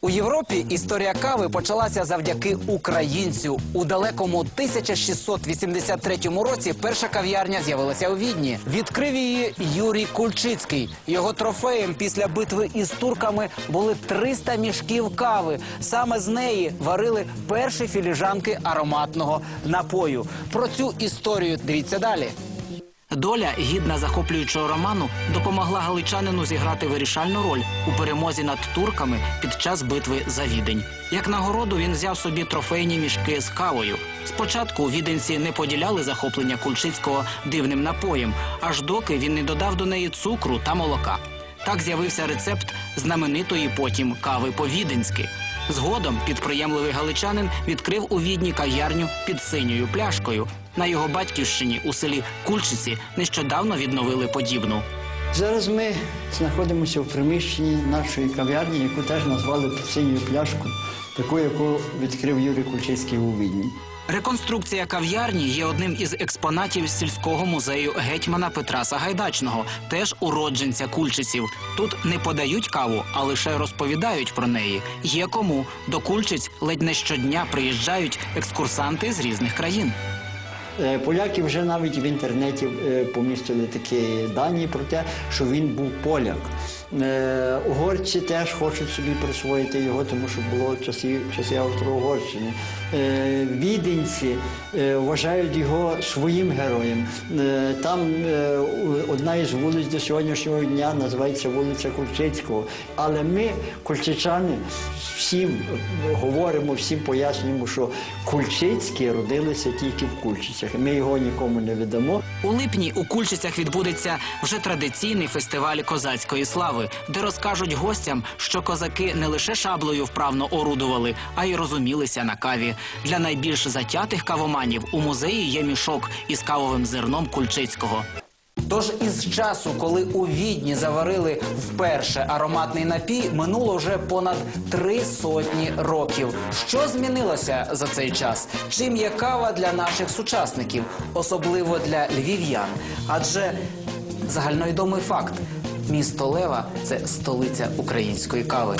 У Європі історія кави почалася завдяки українцю. У далекому 1683 році перша кав'ярня з'явилася у Відні. Відкрив її Юрій Кульчицький. Його трофеєм після битви із турками були 300 мішків кави. Саме з неї варили перші філіжанки ароматного напою. Про цю історію дивіться далі. Доля, гідна захоплюючого роману, допомогла галичанину зіграти вирішальну роль у перемозі над турками під час битви за відень. Як нагороду він взяв собі трофейні мішки з кавою. Спочатку віденці не поділяли захоплення Кульчицького дивним напоєм, аж доки він не додав до неї цукру та молока. Так з'явився рецепт знаменитої потім кави по-віденськи. Згодом підприємливий галичанин відкрив у відні кав'ярню під синьою пляшкою. На його батьківщині у селі Кульчиці нещодавно відновили подібну. Зараз ми знаходимося в приміщенні нашої кав'ярні, яку теж назвали під синьою пляшкою, таку, яку відкрив Юрій Кульчицький у Відні. Реконструкція кав'ярні є одним із експонатів сільського музею гетьмана Петра Сагайдачного, теж уродженця кульчиців. Тут не подають каву, а лише розповідають про неї. Є кому до кульчиць ледь не щодня приїжджають екскурсанти з різних країн. Е, Поляки вже навіть в інтернеті е, помістили такі дані про те, що він був поляк. Е, Угорці теж хочуть собі присвоїти його, тому що було часи, часи Австро-Угорщини. Е, Віденці е, вважають його своїм героєм. Там одна із вулиць до сьогоднішнього дня називається вулиця Кульчицького. Але ми, кульчичани, всім говоримо, всім пояснюємо, що Кульчицькі родилися тільки в Кульчицях. Ми його нікому не віддамо. У липні у Кульчицях відбудеться вже традиційний фестиваль козацької слави, де розкажуть гостям, що козаки не лише шаблею вправно орудували, а й розумілися на каві. Для найбільш затятих кавоманів у музеї є мішок із кавовим зерном Кульчицького. Тож із часу, коли у відні заварили вперше ароматний напій, минуло вже понад три сотні років. Що змінилося за цей час? Чим є кава для наших сучасників, особливо для львів'ян? Адже загальновідомий факт: місто Лева це столиця української кави.